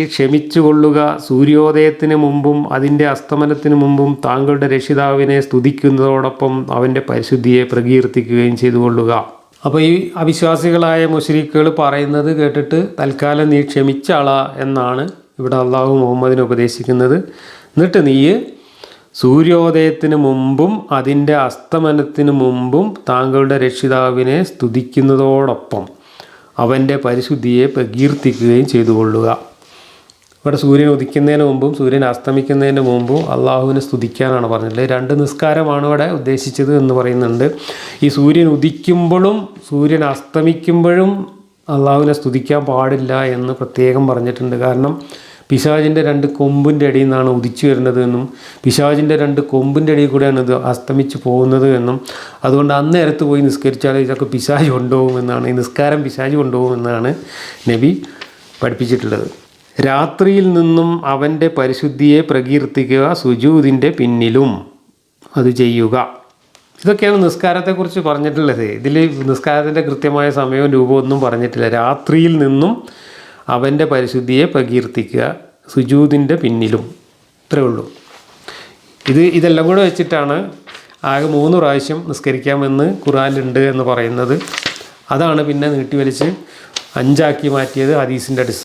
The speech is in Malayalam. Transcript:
ക്ഷമിച്ചുകൊള്ളുക സൂര്യോദയത്തിന് മുമ്പും അതിന്റെ അസ്തമനത്തിന് മുമ്പും താങ്കളുടെ രക്ഷിതാവിനെ സ്തുതിക്കുന്നതോടൊപ്പം അവന്റെ പരിശുദ്ധിയെ പ്രകീർത്തിക്കുകയും ചെയ്തുകൊള്ളുക. അപ്പോൾ ഈ അവിശ്വാസികളായ മുഷരിക്കുകൾ പറയുന്നത് കേട്ടിട്ട് തൽക്കാലം നീ ക്ഷമിച്ചാള എന്നാണ് ഇവിടെ അള്ളാഹു മുഹമ്മദിനെ ഉപദേശിക്കുന്നത്. എന്നിട്ട് നീ സൂര്യോദയത്തിന് മുമ്പും അതിന്റെ അസ്തമനത്തിന് മുമ്പും താങ്കളുടെ രക്ഷിതാവിനെ സ്തുതിക്കുന്നതോടൊപ്പം അവന്റെ പരിശുദ്ധിയെ പ്രകീർത്തിക്കുകയും ചെയ്തുകൊള്ളുക. ഇവിടെ സൂര്യൻ ഉദിക്കുന്നതിന് മുമ്പും സൂര്യൻ അസ്തമിക്കുന്നതിന് മുമ്പും അള്ളാഹുവിനെ സ്തുതിക്കാനാണ് പറഞ്ഞത് രണ്ട് നിസ്കാരമാണ് ഇവിടെ ഉദ്ദേശിച്ചത് എന്ന് പറയുന്നുണ്ട്. ഈ സൂര്യൻ ഉദിക്കുമ്പോഴും സൂര്യൻ അസ്തമിക്കുമ്പോഴും അള്ളാഹുവിനെ സ്തുതിക്കാൻ പാടില്ല എന്ന് പ്രത്യേകം പറഞ്ഞിട്ടുണ്ട്. കാരണം പിശാജിന്റെ രണ്ട് കൊമ്പിന്റെ അടിയിൽ നിന്നാണ് ഉദിച്ചു വരുന്നത് എന്നും പിശാജിന്റെ രണ്ട് കൊമ്പിന്റെ അടിയിൽ കൂടെയാണ് ഇത് അസ്തമിച്ച് പോകുന്നത് എന്നും. അതുകൊണ്ട് അന്നേരത്ത് പോയി നിസ്കരിച്ചാൽ ഇതൊക്കെ പിശാജ് കൊണ്ടുപോകുമെന്നാണ് ഈ നിസ്കാരം പിശാജ് കൊണ്ടുപോകുമെന്നാണ് നബി പഠിപ്പിച്ചിട്ടുള്ളത്. രാത്രിയിൽ നിന്നും അവന്റെ പരിശുദ്ധിയെ പ്രകീർത്തിക്കുക സുജൂതിന്റെ പിന്നിലും അത് ചെയ്യുക. ഇതൊക്കെയാണ് നിസ്കാരത്തെക്കുറിച്ച് പറഞ്ഞിട്ടുള്ളത്. ഇതിൽ നിസ്കാരത്തിന്റെ കൃത്യമായ സമയവും രൂപവും ഒന്നും പറഞ്ഞിട്ടില്ല. രാത്രിയിൽ നിന്നും അവന്റെ പരിശുദ്ധിയെ പ്രകീർത്തിക്കുക സുജൂതിന്റെ പിന്നിലും. ഇത്രേ ഉള്ളൂ. ഇത് ഇതെല്ലാം കൂടെ വെച്ചിട്ടാണ് ആകെ മൂന്ന് പ്രാവശ്യം നിസ്കരിക്കാമെന്ന് ഖുറാനിലുണ്ട് എന്ന് പറയുന്നത്. അതാണ് പിന്നെ നീട്ടിവലിച്ച് അഞ്ചാക്കി മാറ്റിയത് ഹദീസിന്റെ അടിസ്ഥാനം